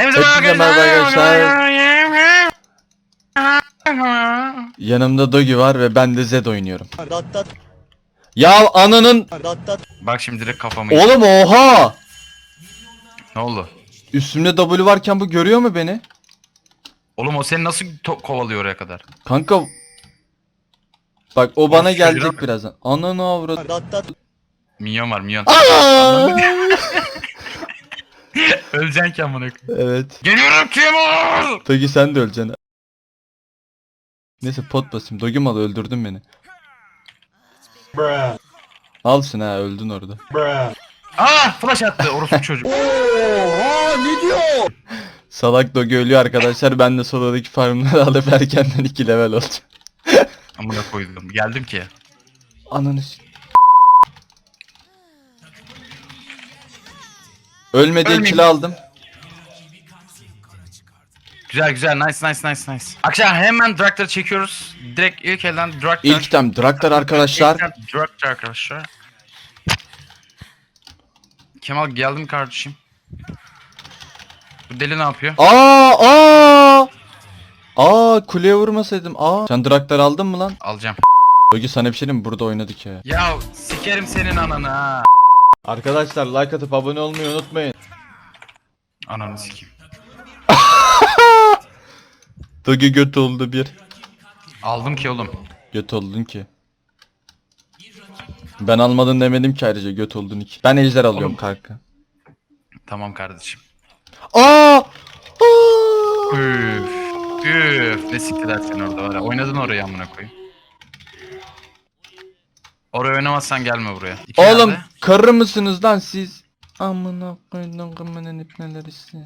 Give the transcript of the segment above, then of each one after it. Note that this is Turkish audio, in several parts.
Hepinize Hepinize merhaba arkadaşlar. Yanımda Dogi var ve ben de Zed oynuyorum. Ya ananın... Bak şimdi direkt kafamı yedi. Oğlum oha! Ne oldu? Üstümde W varken bu görüyor mu beni? Oğlum o seni nasıl kovalıyor oraya kadar? Kanka... Bak o bana çocuğa gelecek birazdan. Ananı avrat. Minyon var minyon. Öleceksin ki amına koyayım. evet. Geliyorum o? Dogi sen de öleceksin. Neyse pot basayım. Dogi malı öldürdün beni. Alsın ha öldün orada. Aa Ah, flash attı orospu çocuk. Salak Dogi ölüyor arkadaşlar. Ben de soladaki farmları alıp erkenden 2 level olacağım. Amına koydum. Geldim ki. Ananı s- Ölmedi Ölmeyeyim. kill aldım. Güzel güzel nice nice nice nice. Akşam hemen Draktar'ı çekiyoruz. Direkt ilk elden Draktar. İlk item Draktar arkadaşlar. İlk Draktar arkadaşlar. Kemal geldim kardeşim. Bu deli ne yapıyor? Aa aa. Aa kuleye vurmasaydım. Aa. Sen Draktar aldın mı lan? Alacağım. Dogi sana bir şey diyeyim mi? Burada oynadık ya. Ya sikerim senin ananı ha. Arkadaşlar like atıp abone olmayı unutmayın. Ananı sikeyim. Dogi göt oldu bir. Aldım ki oğlum. Göt oldun ki. Ben almadın demedim ki ayrıca göt oldun iki. Ben ejder alıyorum Oğlum. kanka. Tamam kardeşim. Aa! Üf. Üf. Ne siktiler seni orada var ya. Oynadın orayı amına koyayım. Oraya oynamazsan gelme buraya. İki Oğlum nerede? karı mısınız lan siz? Amına koydum kımının ipneleri size.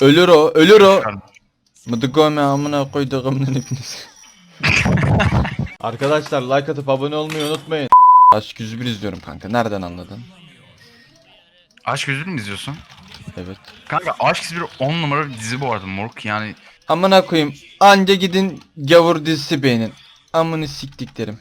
Ölür o, ölür o. Mıdıgome amına koyduğumun ipnesi. Arkadaşlar like atıp abone olmayı unutmayın. Aşk 101 izliyorum kanka. Nereden anladın? Aşk Yüzülü mü izliyorsun? Evet. Kanka Aşk 101 10 numara bir dizi bu arada moruk yani. Amına koyayım. Anca gidin gavur dizisi beğenin. Amını siktiklerim.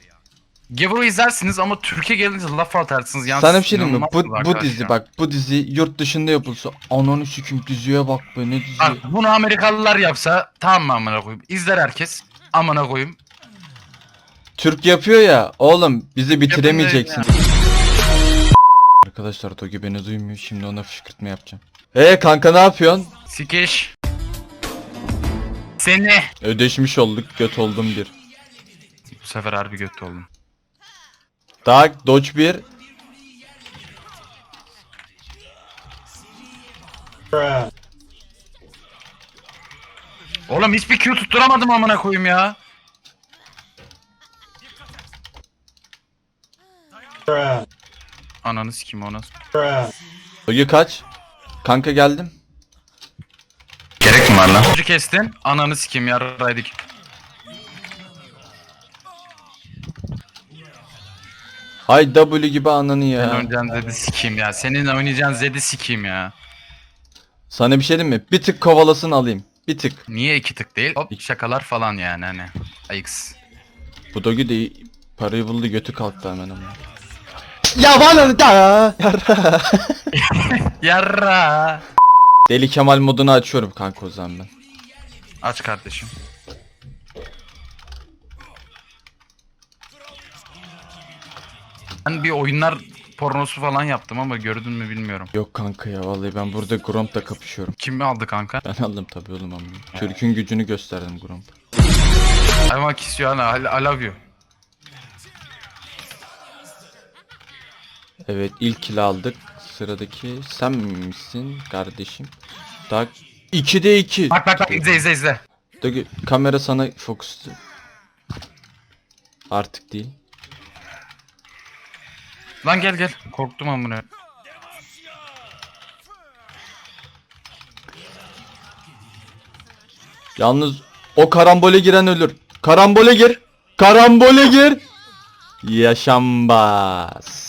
Gavur'u izlersiniz ama Türkiye gelince laf atarsınız. Yani Sana bir şey diyeyim mi? Bu, bu dizi ya. bak bu dizi yurt dışında yapılsa ananı sikim diziye bak be ne dizi. Bak bunu Amerikalılar yapsa tamam mı amına koyayım? İzler herkes. Amına koyayım. Türk yapıyor ya oğlum bizi bitiremeyeceksin. Arkadaşlar Togi beni duymuyor şimdi ona fışkırtma yapacağım. Ee kanka ne yapıyorsun? Sikeş. Seni. Ödeşmiş olduk göt oldum bir. Bu sefer harbi göt oldum. Tak dodge bir. Oğlum hiçbir Q tutturamadım amına koyayım ya. Ananı sikeyim ona. Togi kaç. Kanka geldim. Gerek mi var lan? Çocuğu kestin. Ananı sikeyim yarraydık. Hay W gibi ananı Senin ya. oynayacağın Zed'i sikeyim ya. Senin oynayacağın Zed'i sikeyim ya. Sana bir şey diyeyim mi? Bir tık kovalasın alayım. Bir tık. Niye iki tık değil? Hop şakalar falan yani hani. Ayıks. Bu Dogi de parayı buldu götü kalktı hemen ama. Ya bana da. Yarra. Deli Kemal modunu açıyorum kanka o zaman ben. Aç kardeşim. Ben bir oyunlar pornosu falan yaptım ama gördün mü bilmiyorum. Yok kanka ya vallahi ben burada Gromp'la kapışıyorum. Kim mi aldı kanka? Ben aldım tabii oğlum ama. Türk'ün gücünü gösterdim Gromp. I want kiss you Anna. I, I love you. Evet ilk kill aldık. Sıradaki sen misin kardeşim? Tak 2'de 2. Bak bak bak izle izle izle. Dogi kamera sana fokuslu. Artık değil. Lan gel gel. Korktum amına. Yalnız o karambole giren ölür. Karambole gir. Karambole gir. Yaşambaz.